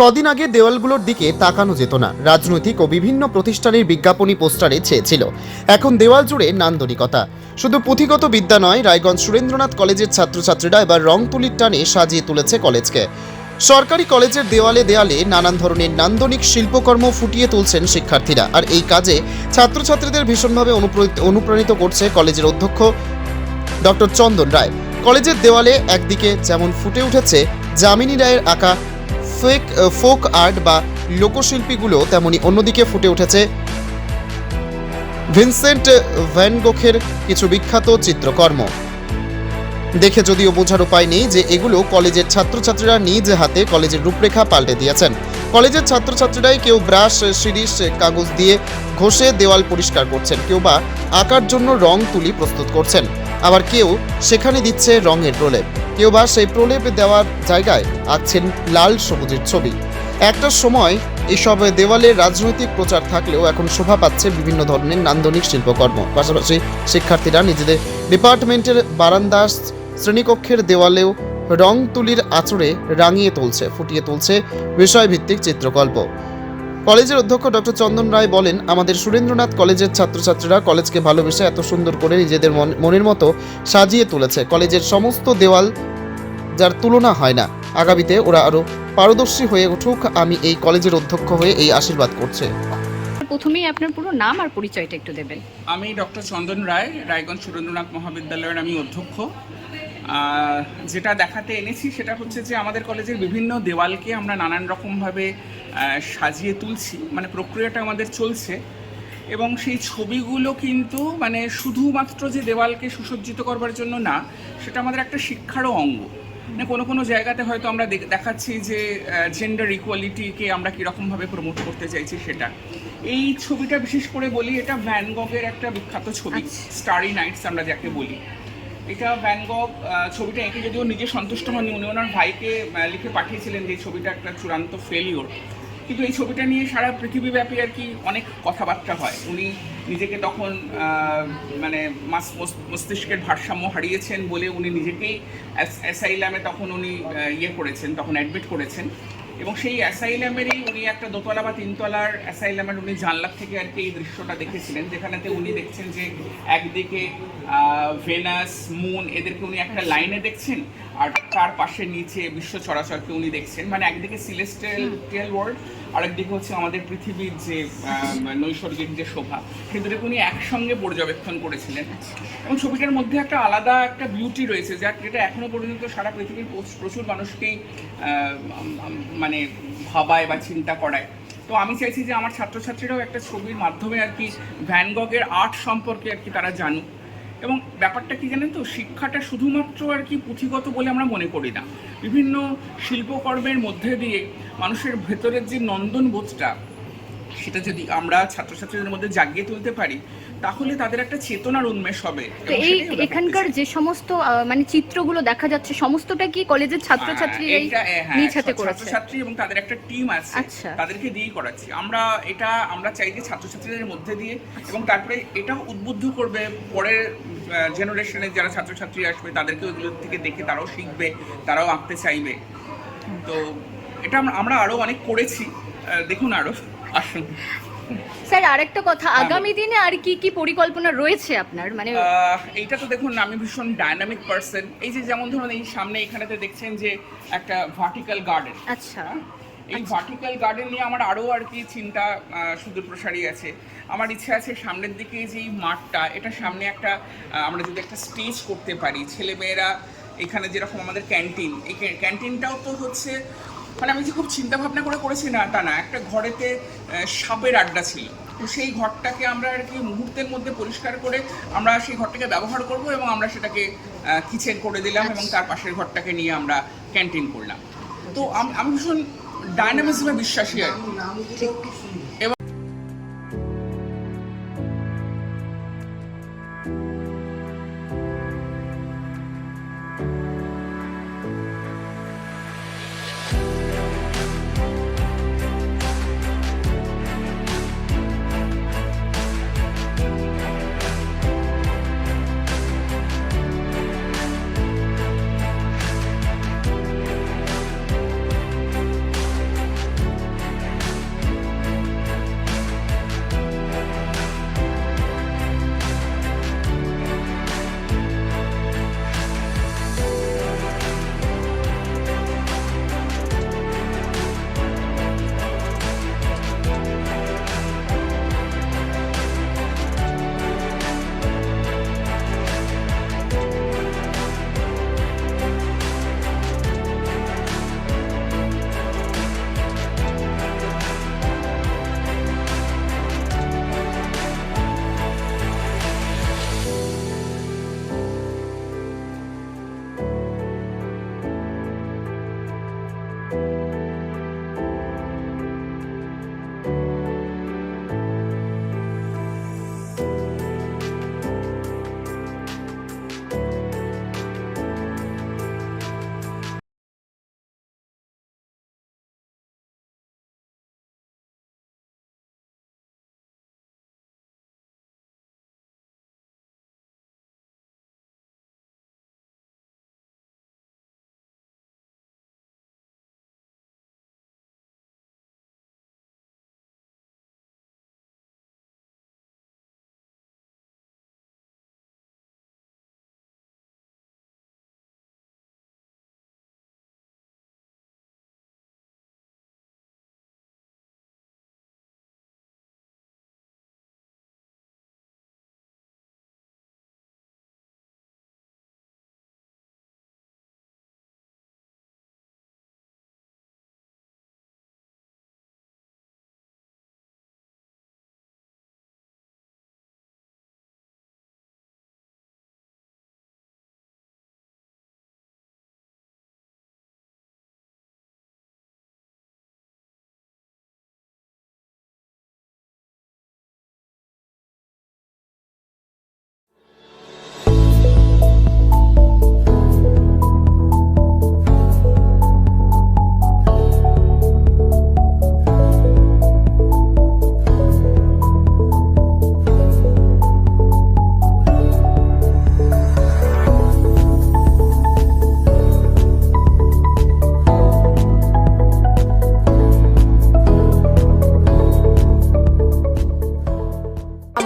কদিন আগে দেওয়ালগুলোর দিকে তাকানো যেত না। রাজনৈতিক ও বিভিন্ন প্রতিষ্ঠানের বিজ্ঞাপনী পোস্টারে ছেয়েছিল। এখন দেওয়াল জুড়ে নান্দনিকতা। শুধু পুঁথিগত বিদ্যা নয়, রায়গঞ্জ সুরেন্দ্রনাথ কলেজের ছাত্রছাত্রীরা এবার রং তুলির টানে সাজিয়ে তুলেছে কলেজকে। সরকারি কলেজের দেওয়ালে দেওয়ালে নানান ধরনের নান্দনিক শিল্পকর্ম ফুটিয়ে তুলছেন শিক্ষার্থীরা। আর এই কাজে ছাত্রছাত্রীদের ভীষণভাবে অনুপ্রাণিত করছে কলেজের অধ্যক্ষ ডক্টর চন্দন রায়। কলেজের দেওয়ালে একদিকে যেমন ফুটে উঠেছে, যামিনী রায়ের আঁকা ফেক ফোক আর্ট বা লোকশিল্পীগুলো তেমনি অন্যদিকে ফুটে উঠেছে। ভিনসেন্ট ভ্যানগোখের কিছু বিখ্যাত চিত্রকর্ম। দেখে যদিও বোঝার উপায় নেই যে এগুলো কলেজের ছাত্রছাত্রীরা নিজ হাতে কলেজের রূপরেখা পাল্টে দিয়েছেন। কলেজের ছাত্রছাত্রীরাই কেউ ব্রাশ শিরিষ কাগজ দিয়ে ঘষে দেওয়াল পরিষ্কার করছেন, কেউ বা আঁকার জন্য রং তুলি প্রস্তুত করছেন। আবার কেউ সেখানে দিচ্ছে রঙের প্রলেপ, কেউ বা সেই প্রলেপ দেওয়ার জায়গায় আঁকছেন লাল সবুজের ছবি। একটা সময় এসব দেওয়ালে রাজনৈতিক প্রচার থাকলেও এখন শোভা পাচ্ছে বিভিন্ন ধরনের নান্দনিক শিল্পকর্ম। পাশাপাশি শিক্ষার্থীরা নিজেদের ডিপার্টমেন্টের বারান্দা শ্রেণীকক্ষের দেওয়ালেও রং তুলির আঁচড়ে রাঙিয়ে তুলছে ফুটিয়ে তুলছে বিষয়ভিত্তিক চিত্রকল্প। কলেজের অধ্যক্ষ ডক্টর চন্দন রায় বলেন আমাদের সুরেন্দ্রনাথ কলেজের ছাত্রছাত্রীরা কলেজকে ভালোবেসে এত সুন্দর করে নিজেদের মন- মনের মতো সাজিয়ে তুলেছে। কলেজের সমস্ত দেওয়াল যার তুলনা হয় না। আগামীতে ওরা আরও পারদর্শী হয়ে উঠুক। আমি এই কলেজের অধ্যক্ষ হয়ে এই আশীর্বাদ করছে। প্রথমেই আপনার পুরো নাম আর পরিচয়টা একটু দেবেন। আমি ডক্টর চন্দন রায় রায়গঞ্জ সুরেন্দ্রনাথ মহাবিদ্যালয়ের আমি অধ্যক্ষ। যেটা দেখাতে এনেছি সেটা হচ্ছে যে আমাদের কলেজের বিভিন্ন দেওয়ালকে আমরা নানান রকমভাবে সাজিয়ে তুলছি। মানে প্রক্রিয়াটা আমাদের চলছে। এবং সেই ছবিগুলো কিন্তু মানে শুধুমাত্র যে দেওয়ালকে সুসজ্জিত করবার জন্য না সেটা আমাদের একটা শিক্ষারও অঙ্গ। মানে কোনো কোনো জায়গাতে হয়তো আমরা দেখ- দেখাচ্ছি যে জেন্ডার ইকুয়ালিটিকে আমরা কীরকমভাবে প্রমোট করতে চাইছি সেটা। এই ছবিটা বিশেষ করে বলি এটা ভ্যান গগের একটা বিখ্যাত ছবি আচ্ছা। স্টারি নাইটস আমরা যাকে বলি। এটা আহ, ছবিটা এঁকে যদিও নিজে সন্তুষ্ট হননি উনি ওনার ভাইকে লিখে পাঠিয়েছিলেন যে ছবিটা একটা চূড়ান্ত ফেলিওর কিন্তু এই ছবিটা নিয়ে সারা পৃথিবীব্যাপী আর কি অনেক কথাবার্তা হয়। উনি নিজেকে তখন মানে মাস- মস- মস্তিষ্কের ভারসাম্য হারিয়েছেন বলে উনি নিজেকেই অ্যাসাইলামে তখন উনি ইয়ে করেছেন তখন অ্যাডমিট করেছেন। এবং সেই অ্যাসাইলামেরই উনি একটা দোতলা বা তিনতলার অ্যাসাইলামের উনি জানলার থেকে আর কি এই দৃশ্যটা দেখেছিলেন যেখানেতে উনি দেখছেন যে একদিকে ভেনাস মুন এদেরকে উনি একটা লাইনে দেখছেন আর তার পাশে নিচে বিশ্ব চরাচরকে উনি দেখছেন। মানে একদিকে সিলেস্টিয়াল ওয়ার্ল্ড আর একদিকে হচ্ছে আমাদের পৃথিবীর যে নৈসর্গিক যে শোভা সেগুলোকে উনি একসঙ্গে পর্যবেক্ষণ করেছিলেন। এবং ছবিটার মধ্যে একটা আলাদা একটা বিউটি রয়েছে যা যেটা এখনও পর্যন্ত সারা পৃথিবীর প্রচুর মানুষকেই মানে ভাবায় বা চিন্তা করায়। তো আমি চাইছি যে আমার ছাত্রছাত্রীরাও একটা ছবির মাধ্যমে আর কি ভ্যানগগের আর্ট সম্পর্কে আর কি তারা জানুক। এবং ব্যাপারটা কি জানেন তো? শিক্ষাটা শুধুমাত্র আর কি পুঁথিগত বলে আমরা মনে করি না। বিভিন্ন শিল্পকর্মের মধ্যে দিয়ে মানুষের ভেতরের যে নন্দন বোধটা সেটা যদি আমরা ছাত্রছাত্রীদের মধ্যে জাগিয়ে তুলতে পারি তাহলে তাদের একটা চেতনার উন্মেষ হবে। এই এখানকার যে সমস্ত মানে চিত্রগুলো দেখা যাচ্ছে সমস্তটা কি কলেজের ছাত্রছাত্রী হ্যাঁ, হ্যাঁ, নিজ হাতে করেছে? ছাত্রছাত্রী এবং তাদের একটা টিম আছে আচ্ছা। তাদেরকে দিয়েই করাচ্ছি। আমরা এটা আমরা চাই যে ছাত্রছাত্রীদের মধ্যে দিয়ে এবং তারপরে এটাও উদ্বুদ্ধ করবে পরের জেনারেশনের যারা ছাত্রছাত্রী আসবে তাদেরকে ওইগুলো থেকে দেখে তারাও শিখবে তারাও আঁকতে চাইবে। তো এটা আমরা- আমরা আরও অনেক করেছি। দেখুন আরও। আসুন। স্যার আরেকটা কথা হ্যাঁ, আগামী দিনে আর কি কি পরিকল্পনা রয়েছে আপনার? মানে এইটা তো দেখুন আমি ভীষণ ডাইনামিক পার্সন এই যে যেমন ধরুন এই সামনে এখানেতে দেখছেন যে একটা ভার্টিক্যাল গার্ডেন আচ্ছা। এই ভার্টিক্যাল গার্ডেন নিয়ে আমার আরও আর কি চিন্তা আহ, সুদূর প্রসারী আছে। আমার ইচ্ছে আছে সামনের দিকে যে এই মাঠটা এটা সামনে একটা আমরা যদি একটা স্টেজ করতে পারি ছেলেমেয়েরা এখানে যেরকম আমাদের ক্যান্টিন এই ক্যান্টিনটাও তো হচ্ছে মানে আমি যে খুব চিন্তা ভাবনা করে করেছি না তা না। একটা ঘরেতে সাপের আড্ডা ছিল। তো সেই ঘরটাকে আমরা আর কি মুহূর্তের মধ্যে পরিষ্কার করে আমরা সেই ঘরটাকে ব্যবহার করব এবং আমরা সেটাকে কিচেন করে দিলাম এবং তার পাশের ঘরটাকে নিয়ে আমরা ক্যান্টিন করলাম। তো আমি ভীষণ ডায়নামিজমে বিশ্বাসী আর কি।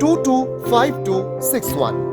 two two five two six one